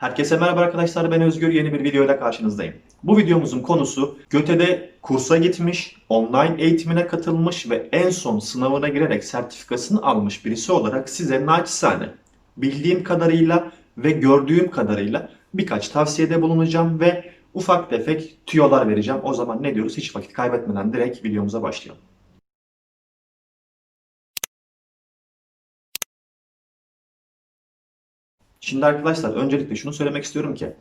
Herkese merhaba arkadaşlar ben Özgür yeni bir videoyla karşınızdayım. Bu videomuzun konusu Göte'de kursa gitmiş, online eğitimine katılmış ve en son sınavına girerek sertifikasını almış birisi olarak size naçizane bildiğim kadarıyla ve gördüğüm kadarıyla birkaç tavsiyede bulunacağım ve ufak tefek tüyolar vereceğim. O zaman ne diyoruz hiç vakit kaybetmeden direkt videomuza başlayalım. Şimdi arkadaşlar öncelikle şunu söylemek istiyorum ki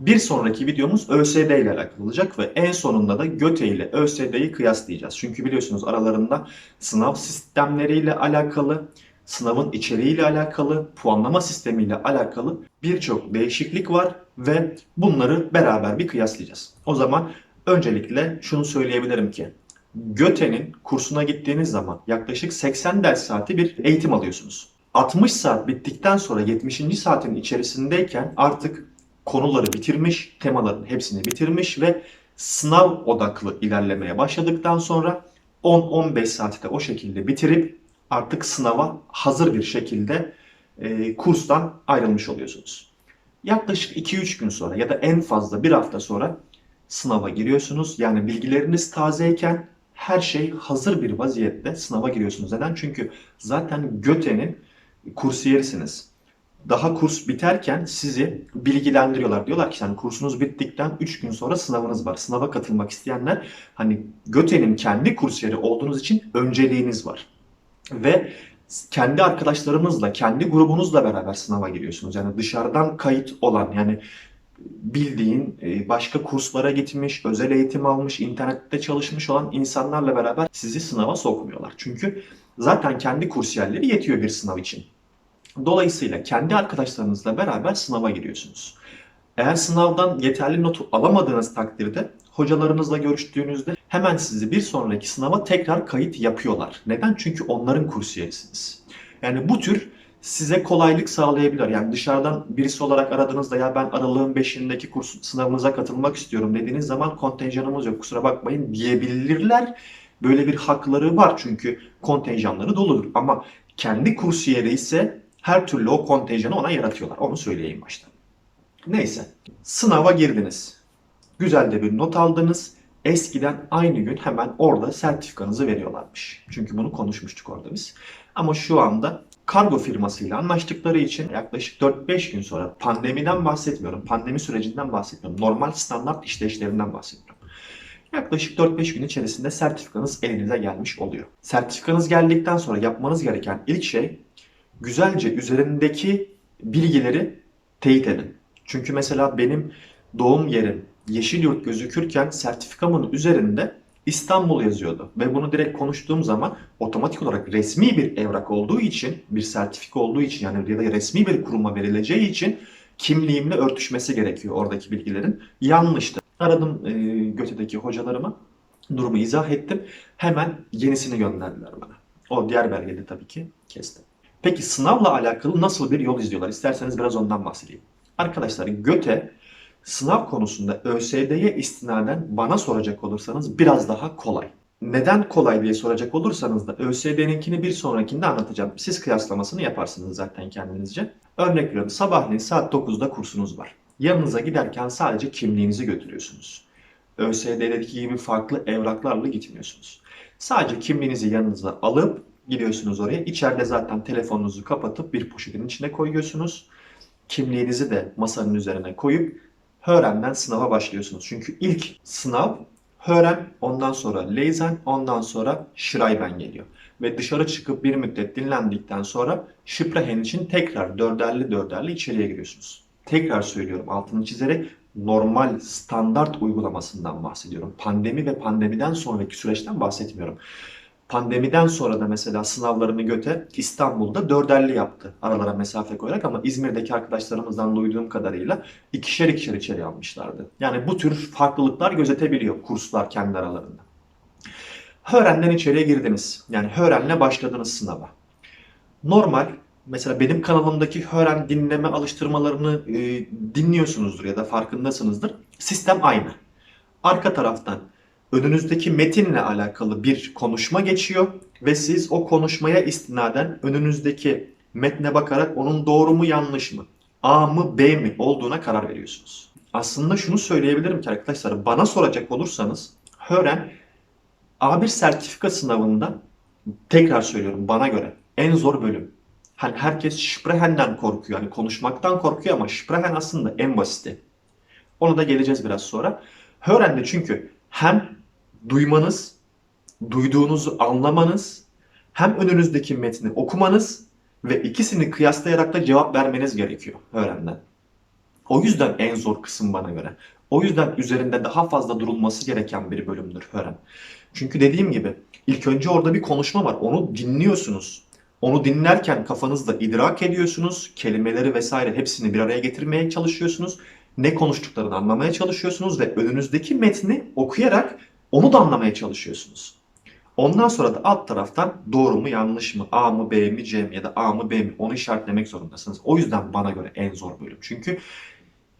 bir sonraki videomuz ÖSD ile alakalı olacak ve en sonunda da GÖTE ile ÖSD'yi kıyaslayacağız. Çünkü biliyorsunuz aralarında sınav sistemleriyle alakalı, sınavın içeriğiyle alakalı, puanlama sistemiyle alakalı birçok değişiklik var ve bunları beraber bir kıyaslayacağız. O zaman öncelikle şunu söyleyebilirim ki GÖTE'nin kursuna gittiğiniz zaman yaklaşık 80 ders saati bir eğitim alıyorsunuz. 60 saat bittikten sonra 70. saatin içerisindeyken artık konuları bitirmiş, temaların hepsini bitirmiş ve sınav odaklı ilerlemeye başladıktan sonra 10-15 saati de o şekilde bitirip artık sınava hazır bir şekilde e, kurstan ayrılmış oluyorsunuz. Yaklaşık 2-3 gün sonra ya da en fazla bir hafta sonra sınava giriyorsunuz. Yani bilgileriniz tazeyken her şey hazır bir vaziyette sınava giriyorsunuz. Neden? Çünkü zaten Göte'nin kursiyerisiniz. Daha kurs biterken sizi bilgilendiriyorlar. Diyorlar ki yani kursunuz bittikten 3 gün sonra sınavınız var. Sınava katılmak isteyenler hani Göte'nin kendi kursiyeri olduğunuz için önceliğiniz var. Ve kendi arkadaşlarımızla, kendi grubunuzla beraber sınava giriyorsunuz. Yani dışarıdan kayıt olan yani bildiğin e, başka kurslara gitmiş, özel eğitim almış, internette çalışmış olan insanlarla beraber sizi sınava sokmuyorlar. Çünkü zaten kendi kursiyerleri yetiyor bir sınav için. Dolayısıyla kendi arkadaşlarınızla beraber sınava giriyorsunuz. Eğer sınavdan yeterli notu alamadığınız takdirde hocalarınızla görüştüğünüzde hemen sizi bir sonraki sınava tekrar kayıt yapıyorlar. Neden? Çünkü onların kursiyerisiniz. Yani bu tür size kolaylık sağlayabilir. Yani dışarıdan birisi olarak aradığınızda ya ben aralığın 5'indeki kurs sınavınıza katılmak istiyorum dediğiniz zaman kontenjanımız yok kusura bakmayın diyebilirler. Böyle bir hakları var çünkü kontenjanları doludur. Ama kendi kursiyeri ise her türlü o kontenjanı ona yaratıyorlar. Onu söyleyeyim başta. Neyse. Sınava girdiniz. Güzel de bir not aldınız. Eskiden aynı gün hemen orada sertifikanızı veriyorlarmış. Çünkü bunu konuşmuştuk orada biz. Ama şu anda kargo firmasıyla anlaştıkları için yaklaşık 4-5 gün sonra pandemiden bahsetmiyorum. Pandemi sürecinden bahsetmiyorum. Normal standart işleyişlerinden bahsediyorum. Yaklaşık 4-5 gün içerisinde sertifikanız elinize gelmiş oluyor. Sertifikanız geldikten sonra yapmanız gereken ilk şey güzelce üzerindeki bilgileri teyit edin. Çünkü mesela benim doğum yerim Yeşilyurt gözükürken sertifikamın üzerinde İstanbul yazıyordu. Ve bunu direkt konuştuğum zaman otomatik olarak resmi bir evrak olduğu için, bir sertifika olduğu için yani ya da resmi bir kuruma verileceği için kimliğimle örtüşmesi gerekiyor oradaki bilgilerin. Yanlıştı. Aradım e, Göte'deki hocalarıma. Durumu izah ettim. Hemen yenisini gönderdiler bana. O diğer belgede tabii ki kestim. Peki sınavla alakalı nasıl bir yol izliyorlar? İsterseniz biraz ondan bahsedeyim. Arkadaşlar Göte sınav konusunda ÖSYM'ye istinaden bana soracak olursanız biraz daha kolay. Neden kolay diye soracak olursanız da ÖSYM'ninkini bir sonrakinde anlatacağım. Siz kıyaslamasını yaparsınız zaten kendinizce. Örnek veriyorum sabahleyin saat 9'da kursunuz var. Yanınıza giderken sadece kimliğinizi götürüyorsunuz. ÖSYM'deki gibi farklı evraklarla gitmiyorsunuz. Sadece kimliğinizi yanınıza alıp gidiyorsunuz oraya. İçeride zaten telefonunuzu kapatıp bir poşetin içine koyuyorsunuz. Kimliğinizi de masanın üzerine koyup Hören'den sınava başlıyorsunuz. Çünkü ilk sınav Hören, ondan sonra Leysen, ondan sonra Schreiben geliyor. Ve dışarı çıkıp bir müddet dinlendikten sonra Sprechen için tekrar dörderli dörderli içeriye giriyorsunuz. Tekrar söylüyorum altını çizerek normal standart uygulamasından bahsediyorum. Pandemi ve pandemiden sonraki süreçten bahsetmiyorum. Pandemiden sonra da mesela sınavlarını göte İstanbul'da dörderli yaptı aralara mesafe koyarak ama İzmir'deki arkadaşlarımızdan duyduğum kadarıyla ikişer ikişer içeri almışlardı. Yani bu tür farklılıklar gözetebiliyor kurslar kendi aralarında. Hören'den içeriye girdiniz. Yani Hören'le başladınız sınava. Normal mesela benim kanalımdaki Hören dinleme alıştırmalarını e, dinliyorsunuzdur ya da farkındasınızdır. Sistem aynı. Arka taraftan önünüzdeki metinle alakalı bir konuşma geçiyor ve siz o konuşmaya istinaden önünüzdeki metne bakarak onun doğru mu yanlış mı? A mı B mi olduğuna karar veriyorsunuz. Aslında şunu söyleyebilirim ki arkadaşlar bana soracak olursanız Hören A1 sertifika sınavında tekrar söylüyorum bana göre en zor bölüm. Hani herkes Sprehen'den korkuyor. Hani konuşmaktan korkuyor ama Sprehen aslında en basiti. Ona da geleceğiz biraz sonra. Hören'de çünkü hem duymanız, duyduğunuzu anlamanız, hem önünüzdeki metni okumanız ve ikisini kıyaslayarak da cevap vermeniz gerekiyor Hören'den. O yüzden en zor kısım bana göre. O yüzden üzerinde daha fazla durulması gereken bir bölümdür Hören. Çünkü dediğim gibi ilk önce orada bir konuşma var. Onu dinliyorsunuz. Onu dinlerken kafanızda idrak ediyorsunuz. Kelimeleri vesaire hepsini bir araya getirmeye çalışıyorsunuz. Ne konuştuklarını anlamaya çalışıyorsunuz ve önünüzdeki metni okuyarak onu da anlamaya çalışıyorsunuz. Ondan sonra da alt taraftan doğru mu yanlış mı A mı B mi C mi ya da A mı B mi onu işaretlemek zorundasınız. O yüzden bana göre en zor bölüm. Çünkü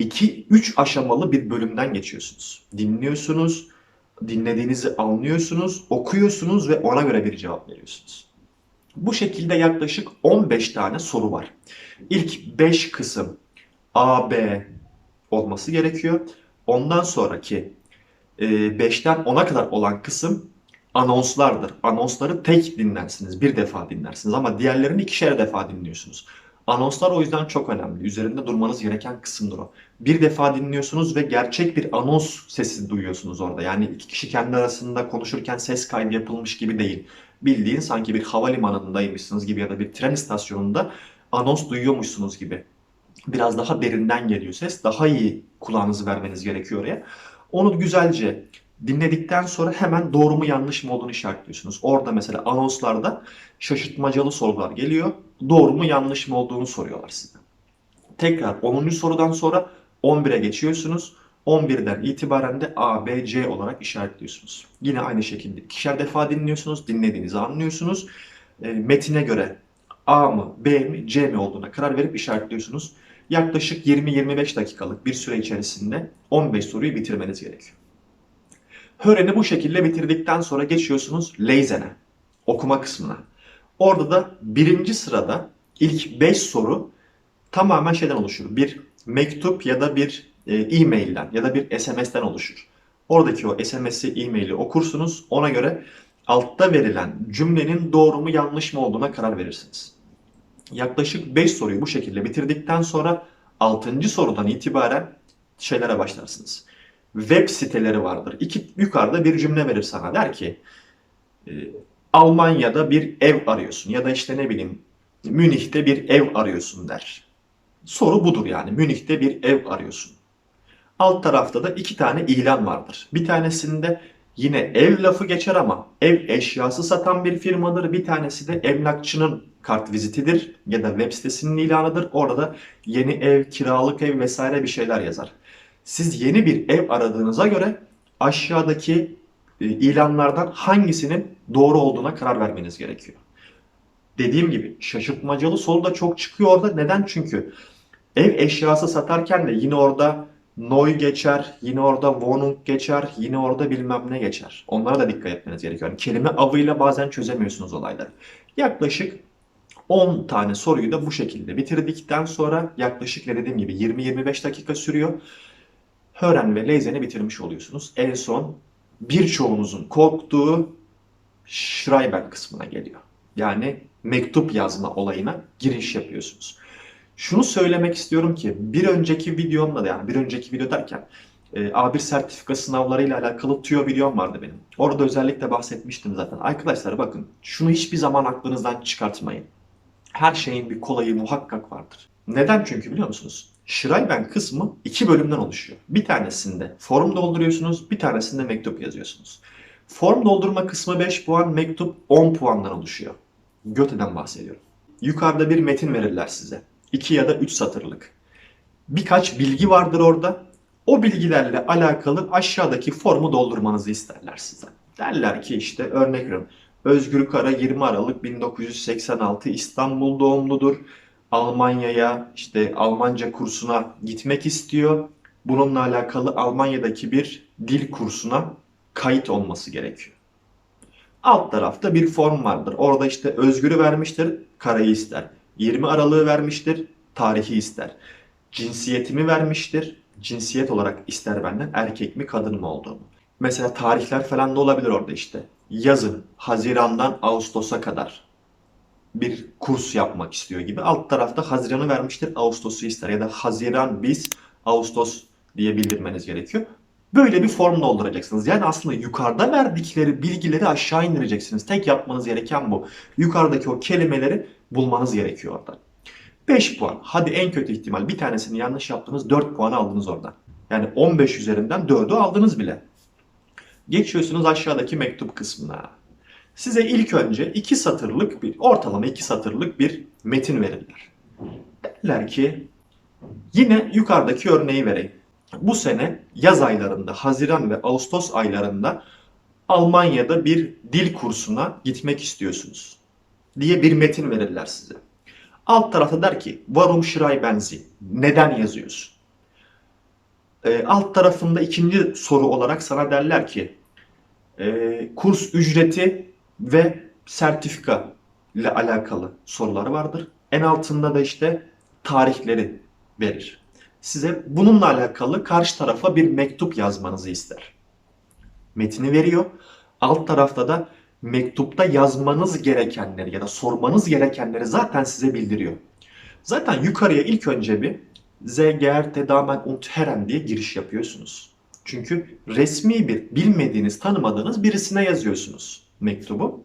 2-3 aşamalı bir bölümden geçiyorsunuz. Dinliyorsunuz, dinlediğinizi anlıyorsunuz, okuyorsunuz ve ona göre bir cevap veriyorsunuz. Bu şekilde yaklaşık 15 tane soru var. İlk 5 kısım A, B olması gerekiyor. Ondan sonraki 5'ten 10'a kadar olan kısım anonslardır. Anonsları tek dinlersiniz, bir defa dinlersiniz ama diğerlerini ikişer defa dinliyorsunuz. Anonslar o yüzden çok önemli. Üzerinde durmanız gereken kısımdır o. Bir defa dinliyorsunuz ve gerçek bir anons sesi duyuyorsunuz orada. Yani iki kişi kendi arasında konuşurken ses kaydı yapılmış gibi değil. Bildiğin sanki bir havalimanındaymışsınız gibi ya da bir tren istasyonunda anons duyuyormuşsunuz gibi. Biraz daha derinden geliyor ses. Daha iyi kulağınızı vermeniz gerekiyor oraya. Onu güzelce dinledikten sonra hemen doğru mu yanlış mı olduğunu işaretliyorsunuz. Orada mesela anonslarda şaşırtmacalı sorular geliyor. Doğru mu yanlış mı olduğunu soruyorlar size. Tekrar 10. sorudan sonra 11'e geçiyorsunuz. 11'den itibaren de A, B, C olarak işaretliyorsunuz. Yine aynı şekilde ikişer defa dinliyorsunuz, dinlediğinizi anlıyorsunuz. E, metine göre A mı, B mi, C mi olduğuna karar verip işaretliyorsunuz. Yaklaşık 20-25 dakikalık bir süre içerisinde 15 soruyu bitirmeniz gerekiyor. Hören'i bu şekilde bitirdikten sonra geçiyorsunuz Leyzen'e, okuma kısmına. Orada da birinci sırada ilk 5 soru tamamen şeyden oluşur. Bir mektup ya da bir e, e-mailden ya da bir SMS'ten oluşur. Oradaki o SMS'i, e-maili okursunuz. Ona göre altta verilen cümlenin doğru mu yanlış mı olduğuna karar verirsiniz. Yaklaşık 5 soruyu bu şekilde bitirdikten sonra 6. sorudan itibaren şeylere başlarsınız. Web siteleri vardır. İki, yukarıda bir cümle verir sana. Der ki e, Almanya'da bir ev arıyorsun ya da işte ne bileyim Münih'te bir ev arıyorsun der. Soru budur yani. Münih'te bir ev arıyorsun. Alt tarafta da iki tane ilan vardır. Bir tanesinde yine ev lafı geçer ama ev eşyası satan bir firmadır. Bir tanesi de emlakçının kart vizitidir ya da web sitesinin ilanıdır. Orada yeni ev, kiralık ev vesaire bir şeyler yazar. Siz yeni bir ev aradığınıza göre aşağıdaki e, ilanlardan hangisinin doğru olduğuna karar vermeniz gerekiyor. Dediğim gibi şaşırtmacalı soru da çok çıkıyor orada. Neden? Çünkü ev eşyası satarken de yine orada Noy geçer, yine orada Wohnung geçer, yine orada bilmem ne geçer. Onlara da dikkat etmeniz gerekiyor. Yani kelime avıyla bazen çözemiyorsunuz olayları. Yaklaşık 10 tane soruyu da bu şekilde bitirdikten sonra yaklaşık dediğim gibi 20-25 dakika sürüyor. Hören ve Leyzen'i bitirmiş oluyorsunuz. En son birçoğunuzun korktuğu Schreiber kısmına geliyor. Yani mektup yazma olayına giriş yapıyorsunuz. Şunu söylemek istiyorum ki bir önceki videomda da yani bir önceki video derken e, A1 sertifika sınavlarıyla alakalı tüyo videom vardı benim. Orada özellikle bahsetmiştim zaten. Arkadaşlar bakın şunu hiçbir zaman aklınızdan çıkartmayın. Her şeyin bir kolayı muhakkak vardır. Neden çünkü biliyor musunuz? Schreiben kısmı iki bölümden oluşuyor. Bir tanesinde form dolduruyorsunuz, bir tanesinde mektup yazıyorsunuz. Form doldurma kısmı 5 puan, mektup 10 puandan oluşuyor. Göte'den bahsediyorum. Yukarıda bir metin verirler size. 2 ya da 3 satırlık. Birkaç bilgi vardır orada. O bilgilerle alakalı aşağıdaki formu doldurmanızı isterler sizden. Derler ki işte örnek veriyorum. Özgür Kara 20 Aralık 1986 İstanbul doğumludur. Almanya'ya işte Almanca kursuna gitmek istiyor. Bununla alakalı Almanya'daki bir dil kursuna kayıt olması gerekiyor. Alt tarafta bir form vardır. Orada işte Özgür'ü vermiştir, Kara'yı ister. 20 Aralık'ı vermiştir, tarihi ister. cinsiyetimi vermiştir. Cinsiyet olarak ister benden erkek mi kadın mı olduğumu. Mesela tarihler falan da olabilir orada işte. Yazın Haziran'dan Ağustos'a kadar bir kurs yapmak istiyor gibi. Alt tarafta Haziran'ı vermiştir, Ağustos'u ister ya da Haziran biz Ağustos diye bildirmeniz gerekiyor. Böyle bir form dolduracaksınız. Yani aslında yukarıda verdikleri bilgileri aşağı indireceksiniz. Tek yapmanız gereken bu. Yukarıdaki o kelimeleri bulmanız gerekiyor orada. 5 puan. Hadi en kötü ihtimal bir tanesini yanlış yaptınız 4 puan aldınız oradan. Yani 15 üzerinden 4'ü aldınız bile. Geçiyorsunuz aşağıdaki mektup kısmına. Size ilk önce 2 satırlık bir ortalama 2 satırlık bir metin verirler. Derler ki yine yukarıdaki örneği vereyim. Bu sene yaz aylarında Haziran ve Ağustos aylarında Almanya'da bir dil kursuna gitmek istiyorsunuz diye bir metin verirler size. Alt tarafta der ki Warum schreiben Sie? Neden yazıyorsun? Ee, alt tarafında ikinci soru olarak sana derler ki e, kurs ücreti ve sertifika ile alakalı sorular vardır. En altında da işte tarihleri verir. Size bununla alakalı karşı tarafa bir mektup yazmanızı ister. Metini veriyor. Alt tarafta da mektupta yazmanız gerekenleri ya da sormanız gerekenleri zaten size bildiriyor. Zaten yukarıya ilk önce bir ZGRT Damen und Herren diye giriş yapıyorsunuz. Çünkü resmi bir bilmediğiniz, tanımadığınız birisine yazıyorsunuz mektubu.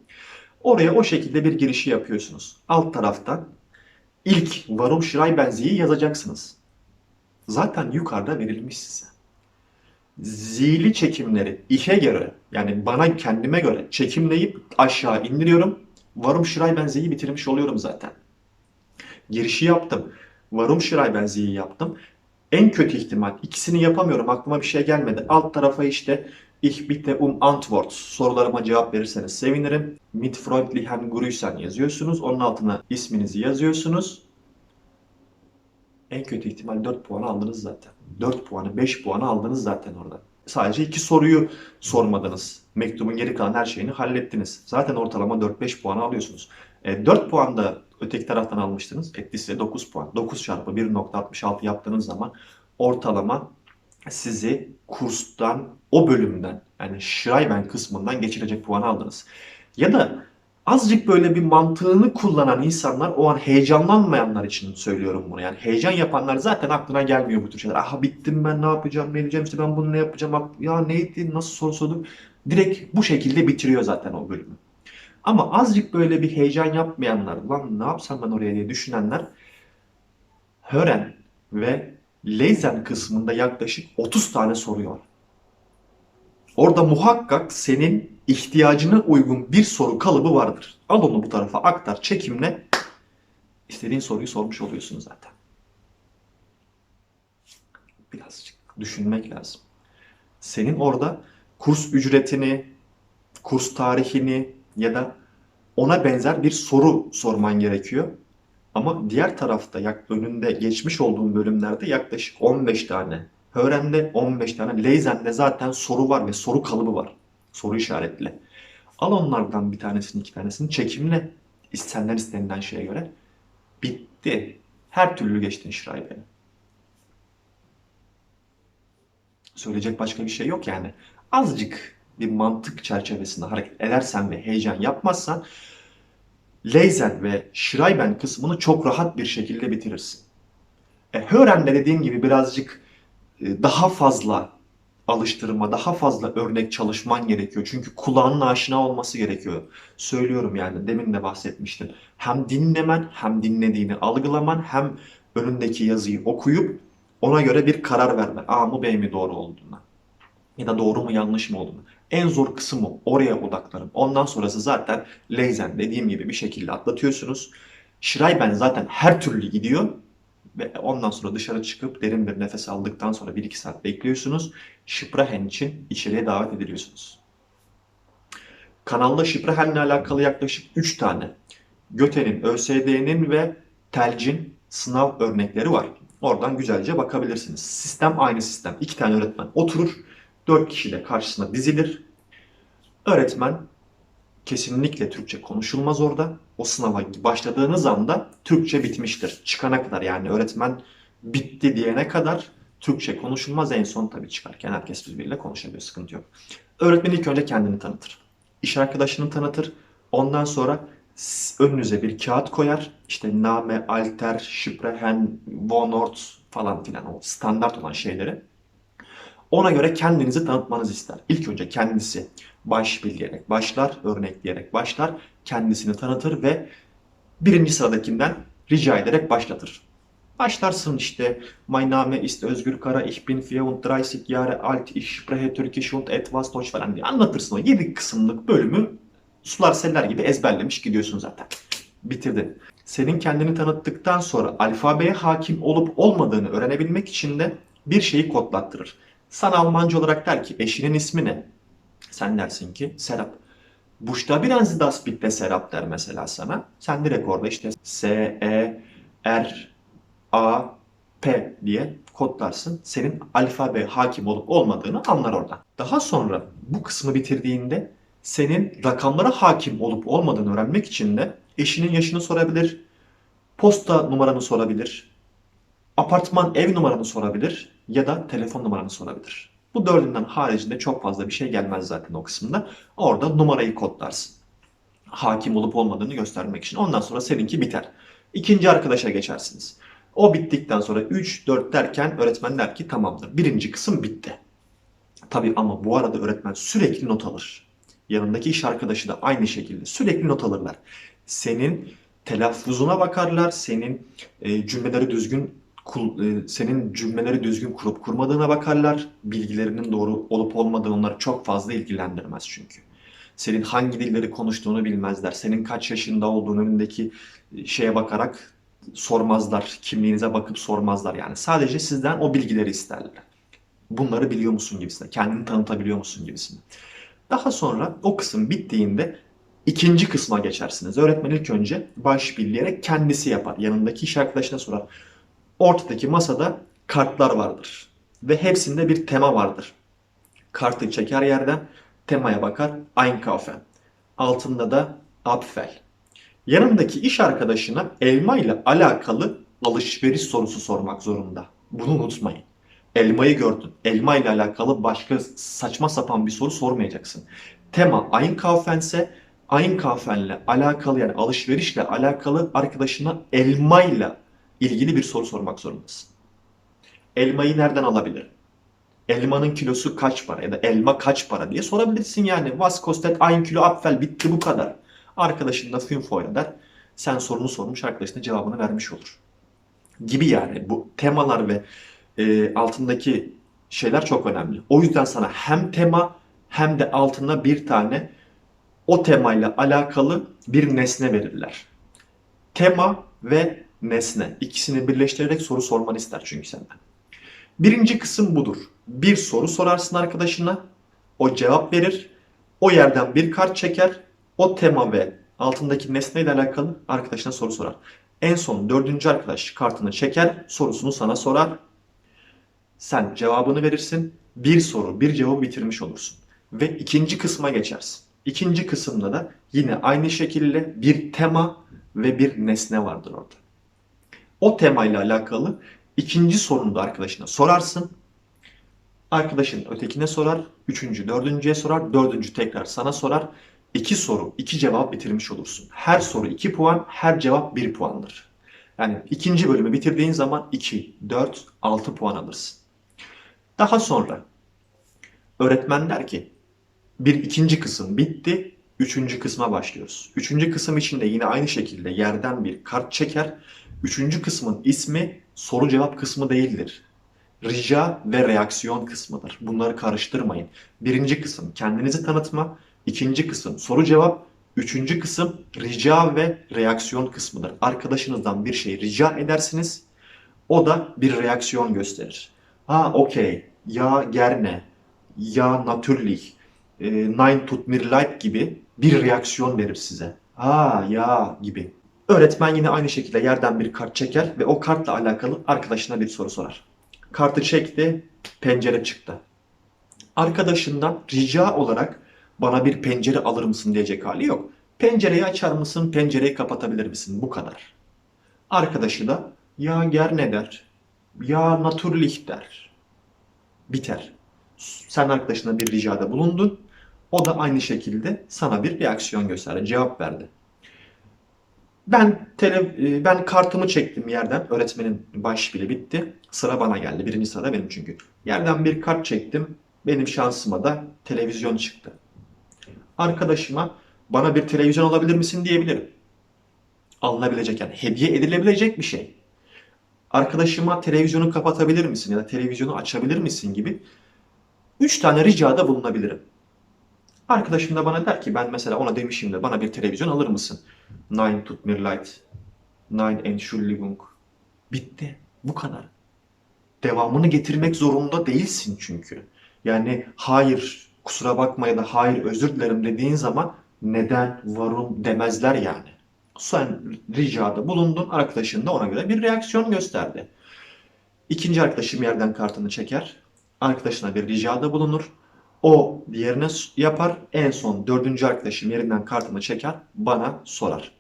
Oraya o şekilde bir girişi yapıyorsunuz. Alt taraftan ilk Warum schreiben Sie'yi yazacaksınız. Zaten yukarıda verilmiş size. Zili çekimleri işe göre yani bana kendime göre çekimleyip aşağı indiriyorum. Warum schreiben Sie'yi bitirmiş oluyorum zaten. Girişi yaptım. Warum schreiben Sie'yi yaptım. En kötü ihtimal ikisini yapamıyorum aklıma bir şey gelmedi. Alt tarafa işte Ich bitte um Antwort sorularıma cevap verirseniz sevinirim. Mit freundlichen Grüßen yazıyorsunuz. Onun altına isminizi yazıyorsunuz. En kötü ihtimal 4 puan aldınız zaten. 4 puanı 5 puanı aldınız zaten orada. Sadece iki soruyu sormadınız. Mektubun geri kalan her şeyini hallettiniz. Zaten ortalama 4-5 puan alıyorsunuz. E, 4 puan da öteki taraftan almıştınız. Etti size 9 puan. 9 çarpı 1.66 yaptığınız zaman ortalama sizi kurstan, o bölümden yani Schreiben kısmından geçirecek puan aldınız. Ya da azıcık böyle bir mantığını kullanan insanlar o an heyecanlanmayanlar için söylüyorum bunu. Yani heyecan yapanlar zaten aklına gelmiyor bu tür şeyler. Aha bittim ben ne yapacağım ne edeceğim işte ben bunu ne yapacağım ya neydi nasıl soru sordum. Direkt bu şekilde bitiriyor zaten o bölümü. Ama azıcık böyle bir heyecan yapmayanlar lan ne yapsam ben oraya diye düşünenler Hören ve Leysen kısmında yaklaşık 30 tane soru var. Orada muhakkak senin ihtiyacına uygun bir soru kalıbı vardır. Al onu bu tarafa aktar, çekimle istediğin soruyu sormuş oluyorsun zaten. Birazcık düşünmek lazım. Senin orada kurs ücretini, kurs tarihini ya da ona benzer bir soru sorman gerekiyor. Ama diğer tarafta yak önünde geçmiş olduğum bölümlerde yaklaşık 15 tane, Hören'de 15 tane, Leyzen'de zaten soru var ve soru kalıbı var. Soru işaretli. Al onlardan bir tanesini, iki tanesini çekimle istenilen istenilen şeye göre. Bitti. Her türlü geçtin Schreiber'i. Söyleyecek başka bir şey yok yani. Azıcık bir mantık çerçevesinde hareket edersen ve heyecan yapmazsan Leysen ve Schreiben kısmını çok rahat bir şekilde bitirirsin. E, Hören'de dediğim gibi birazcık e, daha fazla alıştırma, daha fazla örnek çalışman gerekiyor. Çünkü kulağının aşina olması gerekiyor. Söylüyorum yani demin de bahsetmiştim. Hem dinlemen, hem dinlediğini algılaman, hem önündeki yazıyı okuyup ona göre bir karar vermen. A mı B mi doğru olduğuna. Ya da doğru mu yanlış mı olduğunu. En zor kısmı oraya odaklanın. Ondan sonrası zaten Leysen dediğim gibi bir şekilde atlatıyorsunuz. Schreiben zaten her türlü gidiyor. Ve ondan sonra dışarı çıkıp derin bir nefes aldıktan sonra 1-2 saat bekliyorsunuz. Sprechen için içeriye davet ediliyorsunuz. Kanalda Sprechen ile alakalı yaklaşık 3 tane Göte'nin, ÖSD'nin ve TELC'in sınav örnekleri var. Oradan güzelce bakabilirsiniz. Sistem aynı sistem. İki tane öğretmen oturur. 4 kişiyle karşısına dizilir. Öğretmen kesinlikle Türkçe konuşulmaz orada. O sınava başladığınız anda Türkçe bitmiştir. Çıkana kadar yani öğretmen bitti diyene kadar Türkçe konuşulmaz. En son tabii çıkarken herkes birbiriyle konuşabiliyor. Sıkıntı yok. Öğretmen ilk önce kendini tanıtır. İş arkadaşını tanıtır. Ondan sonra önünüze bir kağıt koyar. İşte name, alter, şifrehen, vonort falan filan o standart olan şeyleri. Ona göre kendinizi tanıtmanızı ister. İlk önce kendisi baş bildirerek başlar, örnekleyerek başlar, kendisini tanıtır ve birinci sıradakinden rica ederek başlatır. Başlarsın işte Mein Name ist Özgür Kara, ich bin 34 Jahre alt, ich spreche Türkisch und etwas Deutsch falan diye anlatırsın o 7 kısımlık bölümü sular seller gibi ezberlemiş gidiyorsun zaten. Bitirdin. Senin kendini tanıttıktan sonra alfabeye hakim olup olmadığını öğrenebilmek için de bir şeyi kodlattırır. Sana Almanca olarak der ki eşinin ismi ne? Sen dersin ki Serap. Buchstabieren Sie das bitte Serap der mesela sana. Sen direkt orada işte S, E, R, A, P diye kodlarsın. Senin alfabe hakim olup olmadığını anlar oradan. Daha sonra bu kısmı bitirdiğinde senin rakamlara hakim olup olmadığını öğrenmek için de eşinin yaşını sorabilir, posta numaranı sorabilir, apartman ev numaranı sorabilir ya da telefon numaranı sorabilir. Bu dördünden haricinde çok fazla bir şey gelmez zaten o kısımda. Orada numarayı kodlarsın. Hakim olup olmadığını göstermek için. Ondan sonra seninki biter. İkinci arkadaşa geçersiniz. O bittikten sonra 3, 4 derken öğretmen der ki tamamdır. Birinci kısım bitti. Tabii ama bu arada öğretmen sürekli not alır. Yanındaki iş arkadaşı da aynı şekilde sürekli not alırlar. Senin telaffuzuna bakarlar, senin e, cümleleri düzgün senin cümleleri düzgün kurup kurmadığına bakarlar. Bilgilerinin doğru olup olmadığı onları çok fazla ilgilendirmez çünkü. Senin hangi dilleri konuştuğunu bilmezler. Senin kaç yaşında olduğunu önündeki e, şeye bakarak sormazlar. Kimliğinize bakıp sormazlar yani. Sadece sizden o bilgileri isterler. Bunları biliyor musun gibisine. Kendini tanıtabiliyor musun gibisine. Daha sonra o kısım bittiğinde ikinci kısma geçersiniz. Öğretmen ilk önce baş billeyerek kendisi yapar. Yanındaki iş arkadaşına sorar. Ortadaki masada kartlar vardır. Ve hepsinde bir tema vardır. Kartı çeker yerden temaya bakar. Einkaufen. Altında da Apfel. Yanındaki iş arkadaşına elma ile alakalı alışveriş sorusu sormak zorunda. Bunu unutmayın. Elmayı gördün. Elma ile alakalı başka saçma sapan bir soru sormayacaksın. Tema Einkaufense Einkaufen'le alakalı yani alışverişle alakalı arkadaşına elmayla ilgili bir soru sormak zorundasın. Elmayı nereden alabilirim? Elmanın kilosu kaç para ya da elma kaç para diye sorabilirsin yani. Was kostet ein Kilo Apfel bitti bu kadar. Arkadaşın da Finfo'ya der. Sen sorunu sormuş arkadaşına cevabını vermiş olur. Gibi yani bu temalar ve e, altındaki şeyler çok önemli. O yüzden sana hem tema hem de altında bir tane o temayla alakalı bir nesne verirler. Tema ve nesne ikisini birleştirerek soru sormanı ister çünkü senden. Birinci kısım budur. Bir soru sorarsın arkadaşına, o cevap verir, o yerden bir kart çeker, o tema ve altındaki nesneyle alakalı arkadaşına soru sorar. En son dördüncü arkadaş kartını çeker, sorusunu sana sorar. Sen cevabını verirsin. Bir soru, bir cevabı bitirmiş olursun. Ve ikinci kısma geçersin. İkinci kısımda da yine aynı şekilde bir tema ve bir nesne vardır orada. O temayla alakalı ikinci sorunu da arkadaşına sorarsın. Arkadaşın ötekine sorar, üçüncü, dördüncüye sorar, dördüncü tekrar sana sorar. İki soru, iki cevap bitirmiş olursun. Her soru iki puan, her cevap bir puandır. Yani ikinci bölümü bitirdiğin zaman 2, 4, 6 puan alırsın. Daha sonra öğretmen der ki bir ikinci kısım bitti, üçüncü kısma başlıyoruz. Üçüncü kısım için de yine aynı şekilde yerden bir kart çeker. Üçüncü kısmın ismi soru cevap kısmı değildir. Rica ve reaksiyon kısmıdır. Bunları karıştırmayın. Birinci kısım kendinizi tanıtma, ikinci kısım soru cevap, üçüncü kısım rica ve reaksiyon kısmıdır. Arkadaşınızdan bir şey rica edersiniz, o da bir reaksiyon gösterir. Ha okey, ya gerne, ya natürlich, e, Nein tut mir leid gibi bir reaksiyon verir size. Ha ya gibi. Öğretmen yine aynı şekilde yerden bir kart çeker ve o kartla alakalı arkadaşına bir soru sorar. Kartı çekti, pencere çıktı. Arkadaşından rica olarak bana bir pencere alır mısın diyecek hali yok. Pencereyi açar mısın, pencereyi kapatabilir misin? Bu kadar. Arkadaşı da ya ger ne der? Ya natürlich der. Biter. Sen arkadaşına bir ricada bulundun. O da aynı şekilde sana bir reaksiyon gösterdi, cevap verdi. Ben tele, e, ben kartımı çektim yerden. Öğretmenin baş bile bitti. Sıra bana geldi. Birinci sırada benim çünkü. Yerden bir kart çektim. Benim şansıma da televizyon çıktı. Arkadaşıma bana bir televizyon alabilir misin diyebilirim. Alınabilecek yani hediye edilebilecek bir şey. Arkadaşıma televizyonu kapatabilir misin ya da televizyonu açabilir misin gibi üç tane ricada bulunabilirim. Arkadaşım da bana der ki ben mesela ona demişim de bana bir televizyon alır mısın? Nein tut mir leid. Nein Entschuldigung. Bitti. Bu kadar. Devamını getirmek zorunda değilsin çünkü. Yani hayır kusura bakma ya da hayır özür dilerim dediğin zaman neden varun demezler yani. Sen ricada bulundun arkadaşın da ona göre bir reaksiyon gösterdi. İkinci arkadaşım yerden kartını çeker. Arkadaşına bir ricada bulunur. O diğerine yapar. En son dördüncü arkadaşım yerinden kartını çeker. Bana sorar.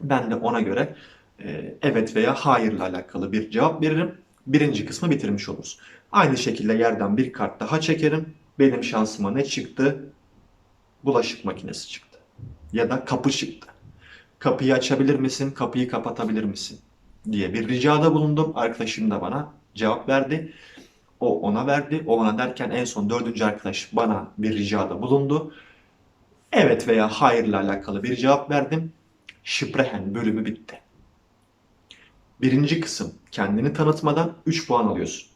Ben de ona göre e, evet veya hayırla alakalı bir cevap veririm. Birinci kısmı bitirmiş oluruz. Aynı şekilde yerden bir kart daha çekerim. Benim şansıma ne çıktı? Bulaşık makinesi çıktı. Ya da kapı çıktı. Kapıyı açabilir misin? Kapıyı kapatabilir misin? diye bir ricada bulundum. Arkadaşım da bana cevap verdi. O ona verdi. O ona derken en son dördüncü arkadaş bana bir ricada bulundu. Evet veya hayırla alakalı bir cevap verdim. Şıprehen bölümü bitti. Birinci kısım kendini tanıtmadan 3 puan alıyorsun.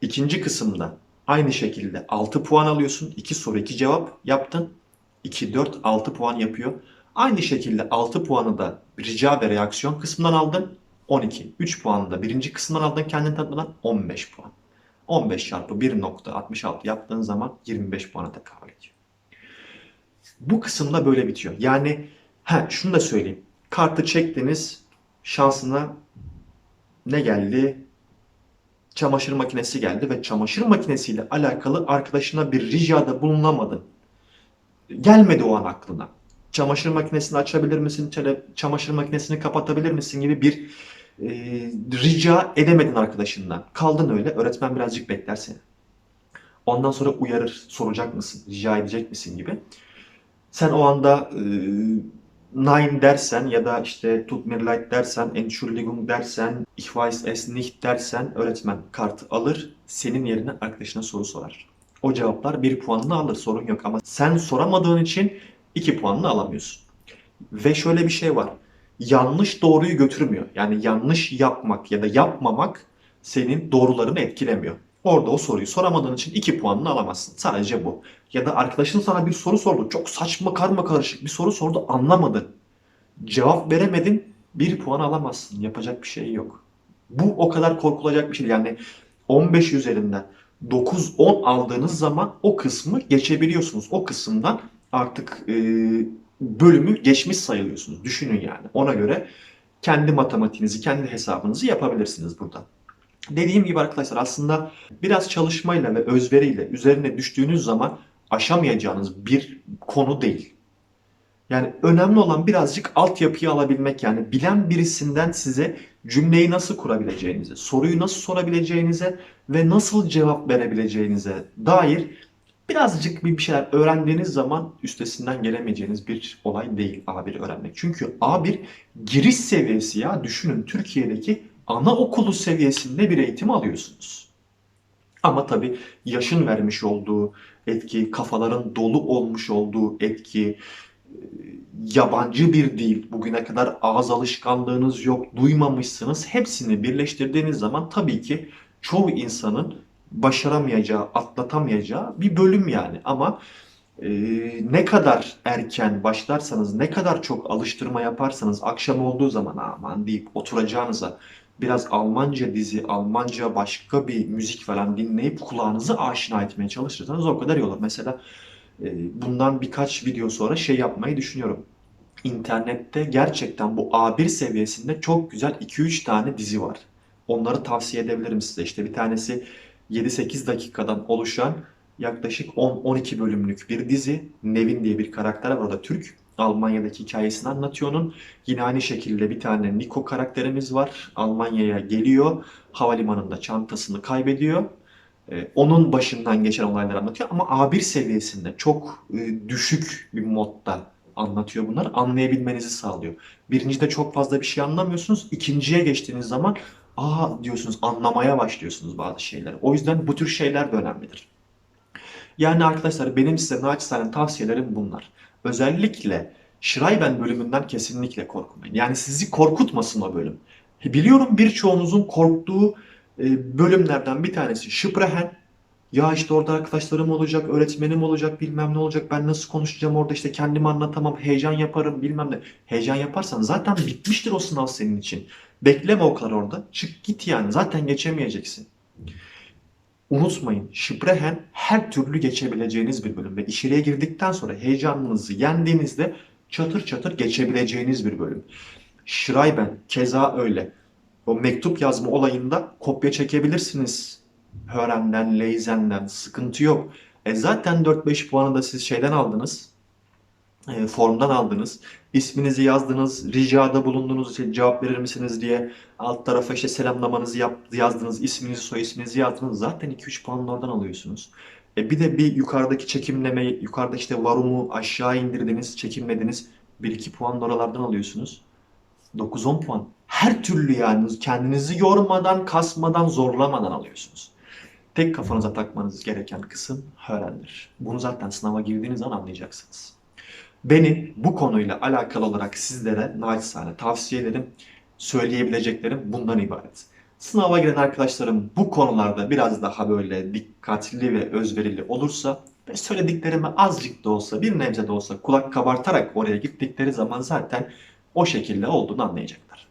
İkinci kısımda aynı şekilde 6 puan alıyorsun. 2 soru 2 cevap yaptın. 2, 4, 6 puan yapıyor. Aynı şekilde 6 puanı da rica ve reaksiyon kısmından aldın. 12. 3 puanı da birinci kısımdan aldın kendini tanıtmadan 15 puan. 15 çarpı 1.66 yaptığın zaman 25 puana tekabül ediyor. Bu kısımda böyle bitiyor. Yani ha şunu da söyleyeyim. Kartı çektiniz şansına ne geldi? Çamaşır makinesi geldi ve çamaşır makinesiyle alakalı arkadaşına bir ricada bulunamadın. Gelmedi o an aklına. Çamaşır makinesini açabilir misin? Çamaşır makinesini kapatabilir misin gibi bir e, rica edemedin arkadaşından. Kaldın öyle. Öğretmen birazcık bekler seni. Ondan sonra uyarır. Soracak mısın? Rica edecek misin gibi. Sen o anda e, Nein dersen ya da işte Tut mir leid dersen, Entschuldigung dersen, Ich weiß es nicht dersen öğretmen kartı alır. Senin yerine arkadaşına soru sorar. O cevaplar bir puanını alır sorun yok ama sen soramadığın için iki puanını alamıyorsun. Ve şöyle bir şey var. Yanlış doğruyu götürmüyor. Yani yanlış yapmak ya da yapmamak senin doğrularını etkilemiyor. Orada o soruyu soramadığın için 2 puanını alamazsın. Sadece bu. Ya da arkadaşın sana bir soru sordu. Çok saçma karma karışık bir soru sordu anlamadın. Cevap veremedin 1 puan alamazsın. Yapacak bir şey yok. Bu o kadar korkulacak bir şey. Yani 15 üzerinden 9-10 aldığınız zaman o kısmı geçebiliyorsunuz. O kısımdan artık e, bölümü geçmiş sayılıyorsunuz. Düşünün yani. Ona göre kendi matematiğinizi, kendi hesabınızı yapabilirsiniz burada. Dediğim gibi arkadaşlar aslında biraz çalışmayla ve özveriyle üzerine düştüğünüz zaman aşamayacağınız bir konu değil. Yani önemli olan birazcık altyapıyı alabilmek yani bilen birisinden size cümleyi nasıl kurabileceğinize, soruyu nasıl sorabileceğinize ve nasıl cevap verebileceğinize dair birazcık bir şeyler öğrendiğiniz zaman üstesinden gelemeyeceğiniz bir olay değil A1 öğrenmek. Çünkü A1 giriş seviyesi ya düşünün Türkiye'deki anaokulu seviyesinde bir eğitim alıyorsunuz. Ama tabii yaşın vermiş olduğu etki, kafaların dolu olmuş olduğu etki, e, yabancı bir dil, bugüne kadar ağız alışkanlığınız yok, duymamışsınız. Hepsini birleştirdiğiniz zaman tabii ki çoğu insanın başaramayacağı, atlatamayacağı bir bölüm yani. Ama e, ne kadar erken başlarsanız, ne kadar çok alıştırma yaparsanız akşam olduğu zaman aman deyip oturacağınıza biraz Almanca dizi, Almanca başka bir müzik falan dinleyip kulağınızı aşina etmeye çalışırsanız o kadar iyi olur. Mesela e, bundan birkaç video sonra şey yapmayı düşünüyorum. İnternette gerçekten bu A1 seviyesinde çok güzel 2-3 tane dizi var. Onları tavsiye edebilirim size. İşte bir tanesi 7-8 dakikadan oluşan yaklaşık 10-12 bölümlük bir dizi. Nevin diye bir karakter var orada Türk. Almanya'daki hikayesini anlatıyor onun. Yine aynı şekilde bir tane Nico karakterimiz var. Almanya'ya geliyor. Havalimanında çantasını kaybediyor. Ee, onun başından geçen olayları anlatıyor ama A1 seviyesinde çok e, düşük bir modda anlatıyor bunlar. Anlayabilmenizi sağlıyor. Birincide çok fazla bir şey anlamıyorsunuz. İkinciye geçtiğiniz zaman aa diyorsunuz anlamaya başlıyorsunuz bazı şeyleri. O yüzden bu tür şeyler de önemlidir. Yani arkadaşlar benim size naçizane tavsiyelerim bunlar. Özellikle Schreiben bölümünden kesinlikle korkmayın. Yani sizi korkutmasın o bölüm. Biliyorum birçoğunuzun korktuğu e, bölümlerden bir tanesi Sprechen. Ya işte orada arkadaşlarım olacak, öğretmenim olacak, bilmem ne olacak, ben nasıl konuşacağım orada işte kendimi anlatamam, heyecan yaparım bilmem ne. Heyecan yaparsan zaten bitmiştir o sınav senin için. Bekleme o kadar orada. Çık git yani zaten geçemeyeceksin. Unutmayın, Sprechen her türlü geçebileceğiniz bir bölüm ve içeriye girdikten sonra heyecanınızı yendiğinizde çatır çatır geçebileceğiniz bir bölüm. Schreiben keza öyle. O mektup yazma olayında kopya çekebilirsiniz. Hören'den, Leyzen'den sıkıntı yok. E zaten 4-5 puanı da siz şeyden aldınız. E, formdan aldınız. İsminizi yazdınız, ricada bulundunuz, işte cevap verir misiniz diye alt tarafa işte selamlamanızı yap, yazdınız, isminizi, soy isminizi yazdınız. Zaten 2-3 puan oradan alıyorsunuz. E bir de bir yukarıdaki çekimlemeyi, yukarıda işte varumu aşağı indirdiniz, çekimlediniz. 1-2 puan da oralardan alıyorsunuz. 9-10 puan. Her türlü yani kendinizi yormadan, kasmadan, zorlamadan alıyorsunuz. Tek kafanıza takmanız gereken kısım Hören'dir. Bunu zaten sınava girdiğiniz zaman anlayacaksınız. Benim bu konuyla alakalı olarak sizlere naçizane tavsiyelerim, söyleyebileceklerim bundan ibaret. Sınava giren arkadaşlarım bu konularda biraz daha böyle dikkatli ve özverili olursa ve söylediklerimi azıcık da olsa bir nebze de olsa kulak kabartarak oraya gittikleri zaman zaten o şekilde olduğunu anlayacaklar.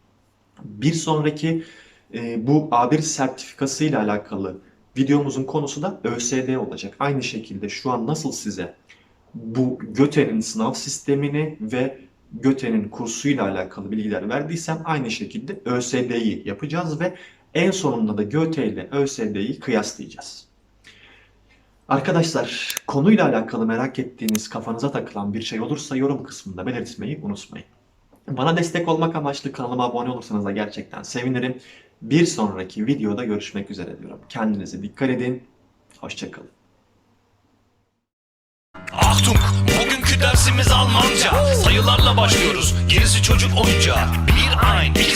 Bir sonraki e, bu A1 sertifikası ile alakalı videomuzun konusu da ÖSD olacak. Aynı şekilde şu an nasıl size bu Göte'nin sınav sistemini ve Göte'nin kursuyla alakalı bilgiler verdiysem aynı şekilde ÖSD'yi yapacağız ve en sonunda da Göte ile ÖSD'yi kıyaslayacağız. Arkadaşlar konuyla alakalı merak ettiğiniz, kafanıza takılan bir şey olursa yorum kısmında belirtmeyi unutmayın. Bana destek olmak amaçlı kanalıma abone olursanız da gerçekten sevinirim. Bir sonraki videoda görüşmek üzere diyorum. Kendinize dikkat edin. Hoşçakalın. Achtung! Bugünkü dersimiz Almanca. Sayılarla başlıyoruz. Gerisi çocuk oyuncağı. 1, 1, 2,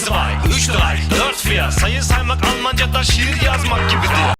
3, 4, 4, 4, Sayı saymak Almanca'da şiir yazmak gibidir.